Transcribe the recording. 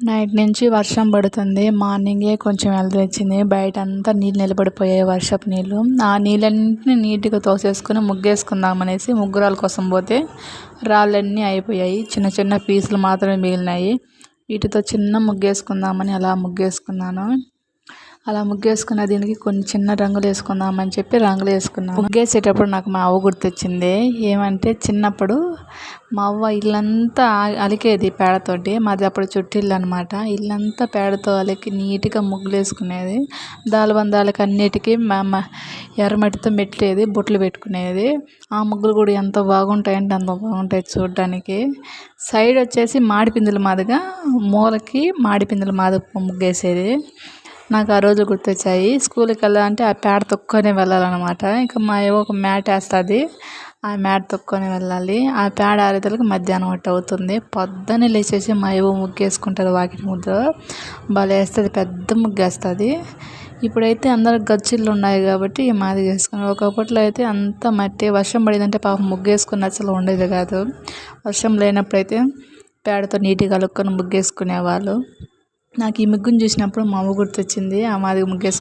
Night నుంచి వర్షం పడుతుంది. మార్నింగే కొంచెం వెళ్తూ వచ్చింది బయట అంతా నీళ్ళు నిలబడిపోయాయి వర్షపు నీళ్ళు. ఆ నీళ్ళన్నింటినీ నీట్గా తోసేసుకుని ముగ్గేసుకుందాం అనేసి ముగ్గురాల కోసం పోతే రాళ్ళన్నీ అయిపోయాయి. చిన్న చిన్న పీసులు మాత్రమే మిగిలినాయి. వీటితో చిన్న ముగ్గేసుకుందామని అలా ముగ్గేసుకున్నాను. అలా ముగ్గేసుకున్న దీనికి కొన్ని చిన్న రంగులు వేసుకుందామని చెప్పి రంగులు వేసుకున్నాను ముగ్గేసేటప్పుడు నాకు మా అవ్వ గుర్తొచ్చింది. ఏమంటే చిన్నప్పుడు మా అవ్వ ఇల్లంతా అలికేది పేడతోటి. మాది అప్పుడు చుట్టిల్లు అనమాట ఇల్లంతా పేడతో అలికి నీట్గా ముగ్గులు వేసుకునేది దాలబందాలకి అన్నిటికీ మా ఎర్రమట్టితో మెట్టేది బొట్లు పెట్టుకునేది. ఆ ముగ్గులు కూడా ఎంత బాగుంటాయంటే అంత బాగుంటాయి చూడడానికి. సైడ్ వచ్చేసి మాడిపిందుల మాదిగా మూలకి మాడిపిందుల మాది ముగ్గేసేది. నాకు ఆ రోజు గుర్తొచ్చాయి. స్కూల్కి వెళ్ళాలంటే ఆ పేడ తొక్కునే వెళ్ళాలన్నమాట. ఇంకా మా ఏవో ఒక మ్యాట్ వేస్తుంది. ఆ మ్యాట్ తొక్కుని వెళ్ళాలి. ఆ పేడ ఆరేతలకు మధ్యాహ్నం ఒకటి అవుతుంది. పొద్దున్నే లేచేసి మా ఏవో ముగ్గేసుకుంటుంది వాకిటి ముద్ద. భలే వేస్తుంది. పెద్ద ముగ్గేస్తుంది. ఇప్పుడైతే అందరు గచ్చిళ్ళు ఉన్నాయి కాబట్టి మాది వేసుకున్నారు ఒకప్పట్లో అయితే అంత మట్టి వర్షం పడిందంటే పాపం ముగ్గేసుకున్న అసలు ఉండేది కాదు. వర్షం లేనప్పుడైతే పేడతో నీట్గా కలుపుకొని ముగ్గేసుకునేవాళ్ళు. నాకు ఈ ముగ్గుని చూసినప్పుడు మా అమ్మ గుర్తొచ్చింది ఆ మాదిగ ముగ్గేసు